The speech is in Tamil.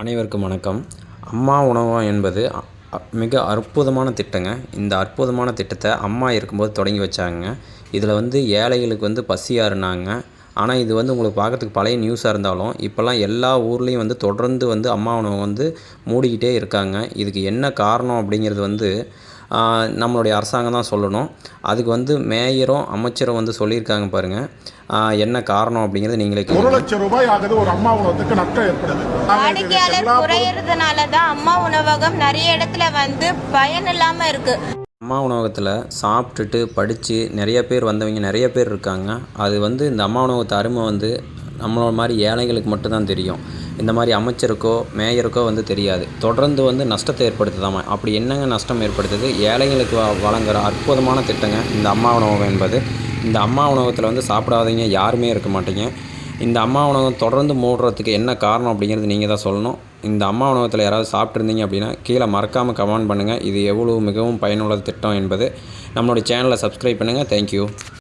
அனைவருக்கும் வணக்கம். அம்மா உணவகம் என்பது மிக அற்புதமான திட்டங்க. இந்த அற்புதமான திட்டத்தை அம்மா இருக்கும்போது தொடங்கி வச்சாங்க. இதில் வந்து ஏழைகளுக்கு வந்து பசியாறுனாங்க ஆனால் இது வந்து உங்களுக்கு பார்க்கறதுக்கு பழைய நியூஸாக இருந்தாலும் இப்போல்லாம் எல்லா ஊர்லேயும் வந்து தொடர்ந்து வந்து அம்மா உணவகம் வந்து மூடிக்கிட்டே இருக்காங்க. இதுக்கு என்ன காரணம் அப்படிங்கிறது வந்து நம்மளுடைய அரசாங்கம் தான் சொல்லணும். அதுக்கு வந்து மேயரும் அமைச்சரும் வந்து சொல்லியிருக்காங்க பாருங்கள் என்ன காரணம் அப்படிங்கிறது நீங்களே ஒரு லட்சம் ரூபாய் ஆகுது ஒரு அம்மா உணவகத்துக்கு நஷ்டம் ஏற்படுது. வாடிக்கையாளர் குறையறதுனால தான் அம்மா உணவகம் நிறைய இடத்துல வந்து பயன் இல்லாம இருக்கு. அம்மா உணவகத்தில் சாப்பிட்டுட்டு படித்து நிறைய பேர் வந்தவங்க நிறைய பேர் இருக்காங்க. அது வந்து இந்த அம்மா உணவகத்து அருமை வந்து நம்மளோட மாதிரி ஏழைகளுக்கு மட்டும்தான் தெரியும். இந்த மாதிரி அமைச்சருக்கோ மேயருக்கோ வந்து தெரியாது. தொடர்ந்து வந்து நஷ்டத்தை ஏற்படுத்துதாமா? அப்படி என்னங்க நஷ்டம் ஏற்படுத்துது? ஏழைகளுக்கு வ வழங்குற அற்புதமான திட்டங்க இந்த அம்மா உணவகம் என்பது. இந்த அம்மா உணவகத்தில் வந்து சாப்பிடாதீங்க யாருமே இருக்க மாட்டீங்க. இந்த அம்மா உணவகம் தொடர்ந்து மூடுறதுக்கு என்ன காரணம் அப்படிங்கிறது நீங்கள் தான் சொல்லணும். இந்த அம்மா உணவகத்தில் யாராவது சாப்பிட்ருந்தீங்க அப்படின்னா கீழே மறக்காமல் கமெண்ட் பண்ணுங்கள் இது எவ்வளோ மிகவும் பயனுள்ள திட்டம் என்பது. நம்மளுடைய சேனலை சப்ஸ்கிரைப் பண்ணுங்கள் தேங்க்யூ